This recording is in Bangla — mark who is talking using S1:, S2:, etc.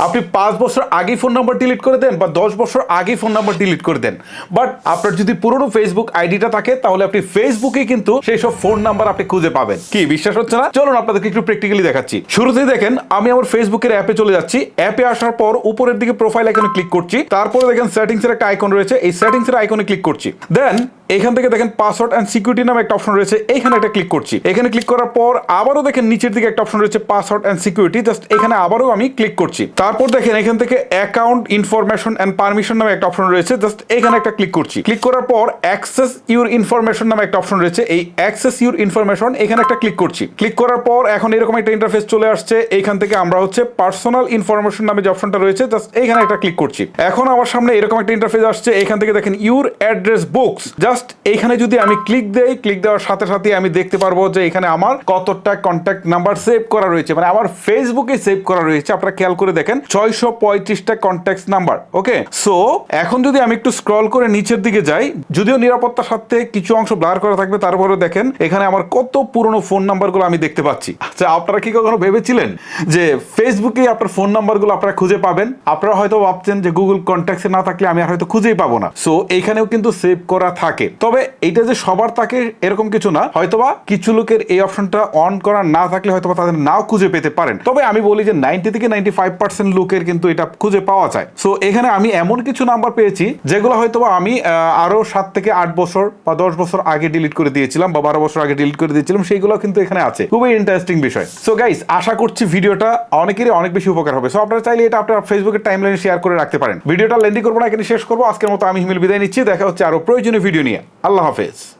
S1: আপনি পাঁচ বছর আগেই ফোন নাম্বার ডিলিট করে দেন বা দশ বছর আগেই ফোন নাম্বার ডিলিট করে দেন। বাট আপনার যদি পুরনো ফেসবুক আইডিটা থাকে, তাহলে আপনি ফেসবুকে কিন্তু সেই সব ফোন নাম্বার আপনি খুঁজে পাবেন। কি, বিশ্বাস হচ্ছে না? চলুন আপনাদেরকে একটু প্র্যাকটিক্যালি দেখাচ্ছি। শুরুতেই দেখেন, আমি আমার ফেসবুকের অ্যাপে চলে যাচ্ছি। অ্যাপে আসার পর উপরের দিকে প্রোফাইল আইকনে ক্লিক করছি। তারপরে দেখেন সেটিংস এর একটা আইকন রয়েছে। এই সেটিংস এর আইকনে ক্লিক করছি। দেন এখান থেকে দেখেন পাসওয়ার্ড অ্যান্ড সিকিউরিটি নামে একটা অপশন রয়েছে, এখানে একটা ক্লিক করছি। এখানে ক্লিক করার পর আবারও দেখেন নিচের দিকে একটা অপশন রয়েছে পাসওয়ার্ড অ্যান্ড সিকিউরিটি জাস্ট এখানে আবারও আমি ক্লিক করছি। তারপর দেখেন এখান থেকে অ্যাকাউন্ট ইনফরমেশন অ্যান্ড পারমিশন নামে একটা অপশন রয়েছে জাস্ট এখানে একটা ক্লিক করছি। ক্লিক করার পর অ্যাক্সেস ইউর ইনফরমেশন নামে একটা অপশন রয়েছে, এই অ্যাক্সেস ইউর ইনফরমেশন এখানে একটা ক্লিক করছি। ক্লিক করার পর এখন এরকম একটা ইন্টারফেস চলে আসছে এইখান থেকে আমরা হচ্ছে পার্সোনাল ইনফরমেশন নামে যে অপশনটা রয়েছে জাস্ট এইখানে একটা ক্লিক করছি। এখন আমার সামনে এরকম একটা ইন্টারফেস আসছে, এখান থেকে দেখেন ইউর অ্যাড্রেস বুকস জাস্ট এইখানে যদি আমি ক্লিক দেই ক্লিক দেওয়ার সাথে সাথে আমি দেখতে পারব যে এখানে আমার কতটা কন্ট্যাক্ট নাম্বার সেভ করা রয়েছে। মানে আমার ফেসবুকে সেভ করা রয়েছে, আপনারা খেয়াল করে দেখেন, ছয়শো পঁয়ত্রিশটা কন্ট্যাক্ট নাম্বার ওকে সো এখন যদি আমি একটু স্ক্রল করে নিচের দিকে যাই, যদিও নিরাপত্তার সাথে কিছু অংশ ব্লার করা থাকবে, তারপরেও দেখেন, এখানে আমার কত পুরনো ফোন নাম্বারগুলো আমি দেখতে পাচ্ছি। আচ্ছা আপনারা কি কখনো ভেবেছিলেন যে ফেসবুকে আপনার ফোন নাম্বারগুলো আপনারা খুঁজে পাবেন? আপনারা হয়তো ভাবছেন যে গুগল কন্ট্যাক্টে না থাকলে আমি আর হয়তো খুঁজেই পাবো না। সো এইখানেও কিন্তু সেভ করা থাকে। তবে এইটা যে সবার থাকে এরকম কিছু না, হয়তোবা কিছু লোকের এই অপশনটা অন করা না থাকলে হয়তোবা তাদের নাও খুঁজে পেতে পারেন। তবে আমি বলি যে নাইনটি থেকে নাইনটি ফাইভ পার্সেন্ট লোকের কিন্তু এটা খুঁজে পাওয়া যায়। সো এখানে আমি এমন কিছু নাম্বার পেয়েছি, যেগুলো হয়তোবা আমি আরও সাত থেকে আট বছর বা দশ বছর আগে ডিলিট করে দিয়েছিলাম বা বারো বছর আগে ডিলিট করে দিয়েছিলাম, সেইগুলো কিন্তু এখানে আছে। খুবই ইন্টারেস্টিং বিষয়। সো গাইস আশা করছি ভিডিওটা অনেকেরই অনেক বেশি উপকার হবে। সো আপনারা চাইলে এটা আপনার ফেসবুকের টাইম লাইনে শেয়ার করে রাখতে পারেন। ভিডিওটা লেন্দি করব না, এখানে শেষ করব। আজকের মতো আমি হিমেল বিদায় নিচ্ছি। দেখা হচ্ছে আরও প্রয়োজনীয় ভিডিও নিয়ে। আল্লাহ হাফেজ।